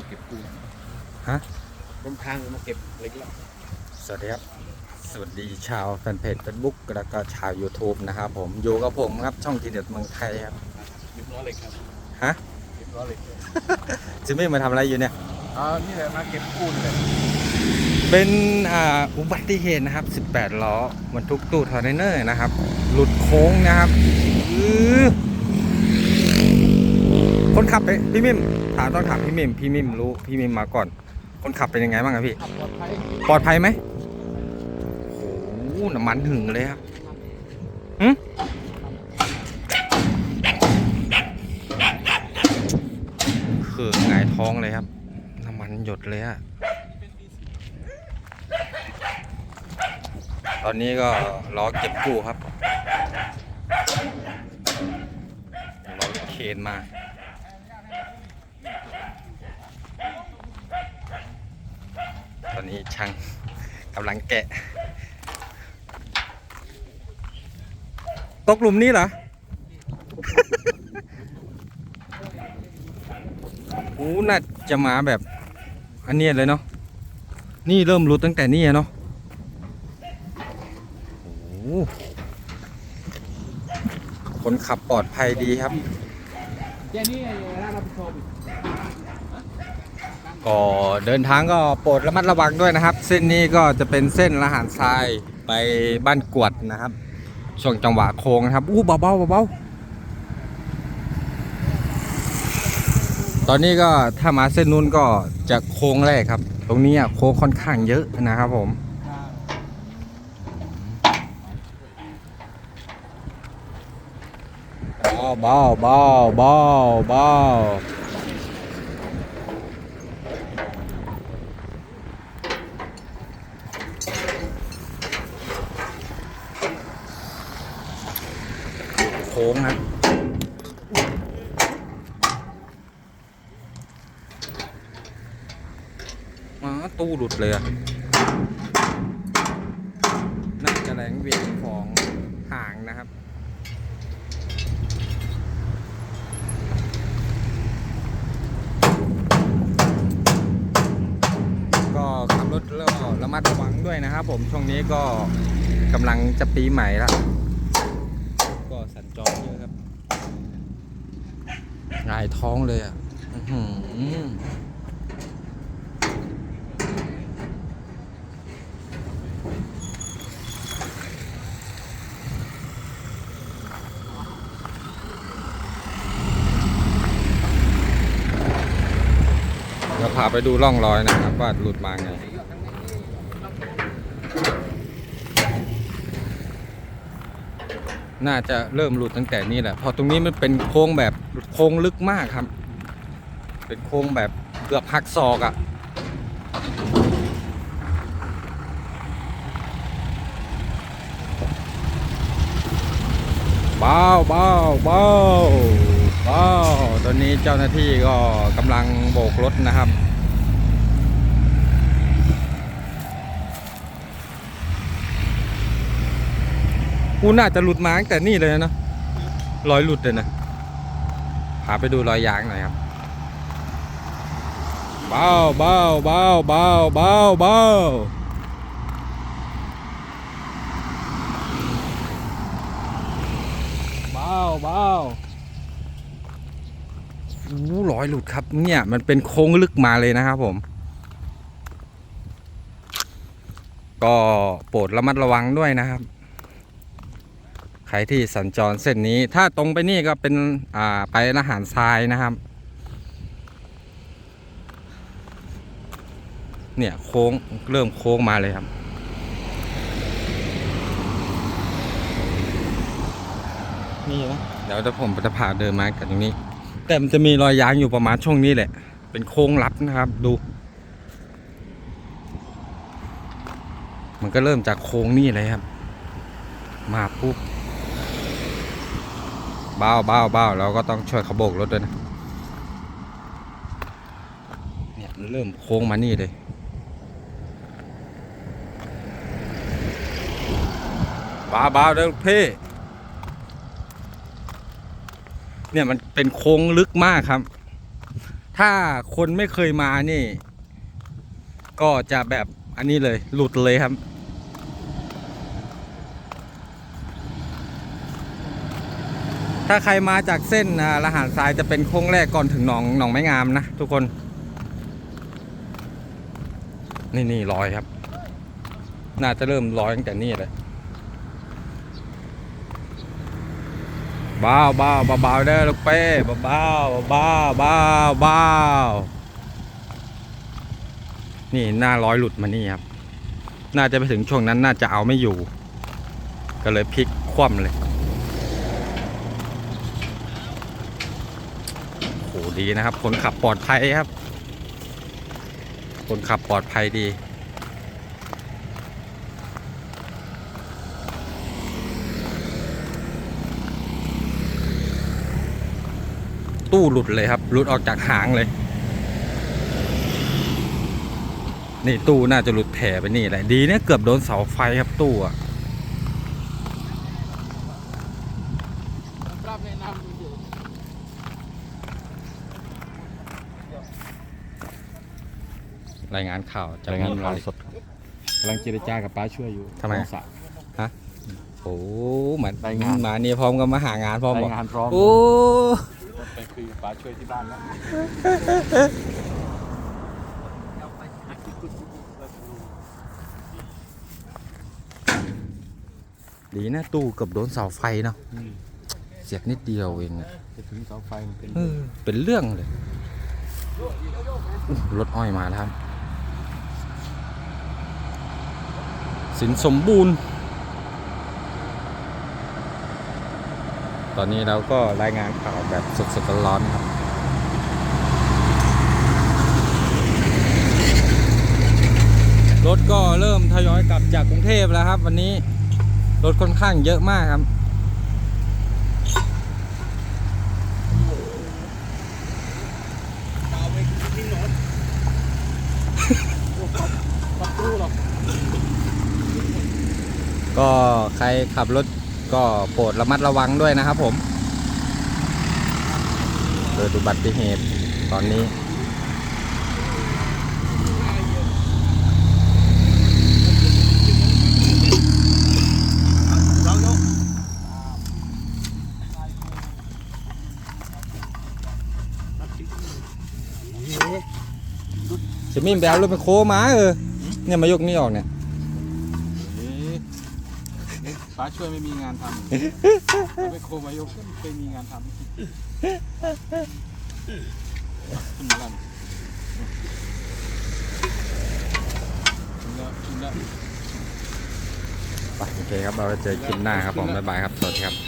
มาเก็บปูนฮะลมทางมาเก็บเล็กแล้วสวัสดีครับ สวัสดีชาวแฟนเพจเฟซบุ๊กแล้วก็ชาว YouTube นะครับผม อยู่กับผมครับช่องทีเด็ดเมืองไทยครับเรียบร้อยเลยครับฮะเรียบร้อยเลยจิมมี่มาทำอะไรอยู่เนี่ยอ๋อนี่แหละมาเก็บปูนเลยเป็นอ่าอุบัติเหตุนะครับ 18 ล้อบรรทุกตู้คอนเทนเนอร์นะครับ หลุดโค้งนะครับอื้อคนขับไปพี่มิม ถามต้องถามพี่มิมพี่มิมรู้พี่มิมมาก่อน คนขับเป็นยังไงบ้างครับพี่ ขับปลอดภัยปลอดภัยไหมโอ้โหน้ำมันหึงเลยครับหึคือหงายท้องเลยครับ น้ำมันหยดเลยอะตอนนี้ก็รอเก็บกู้ครับ รอรถเคนมา อนนี้ช่างกำลังแกะ ตกหลุมนี้เหรอ โอ้ น่าจะมาแบบ อันเนี้ยเลยเนาะ นี่เริ่มรู้ตั้งแต่นี่เนาะ โอ้คนขับปลอดภัยดีครับ แค่นี้น่ารับผิดชอบ ก็เดินทางก็โปรดระมัดระวังด้วยนะครับ เส้นนี้ก็จะเป็นเส้นละหารทรายไปบ้านกวดนะครับช่วงจังหวะโค้งนะครับอู้เบาๆเบาตอนนี้ก็ถ้ามาเส้นนู้นก็จะโค้งแรกครับ ตรงนี้อะโค้งค่อนข้างเยอะนะครับผมเบาเบาเบาเบาโค้งครับ มาตู้หลุดเลยอะน่าจะแรงเวียนของหางนะครับก็ขับรถแล้วก็ระมัดระวังด้วยนะครับผมช่วงนี้ก็กำลังจะปีใหม่แล้วก็สัญจรเยอะครับ หงายท้องเลยอะเดี๋ยวพาไปดูร่องรอยนะครับ ว่าหลุดมาไง น่าจะเริ่มหลุดตั้งแต่นี้แหละเพอตรงนี้มันเป็นโค้งแบบโค้งลึกมากครับ เป็นโค้งแบบเกือบหักศอกอะ่ะเบาเบาเบาเบาตอนนี้เจ้าหน้าที่ก็กำลังโบกรถนะครับ กูน่าจะหลุดมาตั้งแต่นี่เลยนะรอยหลุดเลยนะพาไปดูรอยยางหน่อยครับเบาเบาเบาเบาเบาเบาเบาเบาอู้รอยหลุดครับเนี่ยมันเป็นโค้งลึกมาเลยนะครับผม ก็โปรดระมัดระวังด้วยนะครับ ใครที่สัญจรเส้นนี้ ถ้าตรงไปนี่ก็เป็นอ่าไปละหารทรายนะครับ เนี่ยโค้งเริ่มโค้งมาเลยครับนี่นะเดี๋ยวจะผมจะพาเดินมากันตรงนี้ แต่มันจะมีรอยยางอยู่ประมาณช่วงนี้แหละ เป็นโค้งลับนะครับ ดู มันก็เริ่มจากโค้งนี่เลยครับ มาปุ๊บ เบ้าเบ้าเบ้าเราก็ต้องช่วยเขาโบกรถด้วยนะเนี่ยมันเริ่มโค้งมานี่เลยบ้าบ้าเด้อเพ่เนี่ยมันเป็นโค้งลึกมากครับ ถ้าคนไม่เคยมานี่ ก็จะแบบอันนี้เลยหลุดเลยครับ ถ้าใครมาจากเส้นอ่าละหารทรายจะเป็นโค้งแรกก่อนถึงหนองหนองไม้งามนะทุกคน นี่นี่รอยครับ น่าจะเริ่มรอยตั้งแต่นี่เลยเบาเบาเบาเบาได้อลูกเป้เบาเบาเบาเบาเบานี่หน้ารอยหลุดมานี่ครับ น่าจะไปถึงช่วงนั้นน่าจะเอาไม่อยู่ ก็เลยพลิกคว่ำเลย โห ดีนะครับ คนขับปลอดภัยครับ คนขับปลอดภัยดี ตู้หลุดเลยครับ หลุดออกจากหางเลย นี่ตู้น่าจะหลุดแถไปนี่แหละ ดีเนี่ยเกือบโดนเสาไฟครับตู้อะ รับแนะนำอยู่รายงานข่าวจากรายงานเมืองข่าวเลยสดกำลังเจรจากับป้าช่วยอยู่ทำไม สระโอ้เหมือนรายงาน มาเนี่ยพร้อมกับมาหางานพร้อมราบอกยงานพร้อมโอ้ไปคุยกับป้าช่วยที่บ้านแล้วดีนะตู้เกือบโดนเสาไฟเนาะเสียกนิดเดียวเองอะจะถึงเสาไฟมันเป็นเออเป็นเรื่องเลยอุ๊ยรถอ้อยมาแล้วครับ สินสมบูรณ์ ตอนนี้เราก็รายงานข่าวแบบสดๆร้อนๆครับรถก็เริ่มทยอยกลับจากกรุงเทพแล้วครับ วันนี้รถค่อนข้างเยอะมากครับ ก็ใครขับรถก็โปรดระมัดระวังด้วยนะครับผม เกิดอุบัติเหตุตอนนี้ จะมีแบลรถไปโค้มาเออเนี่ยมายกนี่ออกเนี่ย ป้าช่วยไม่มีงานทำไปโคมายกไม่มีงานทำขึ้นมาแล้วขึ้นแล้วขึ้นแล้ว ไปโอเคครับ เราจะเจอคลิปหน้าครับผม บ๊ายบายครับ สวัสดีครับ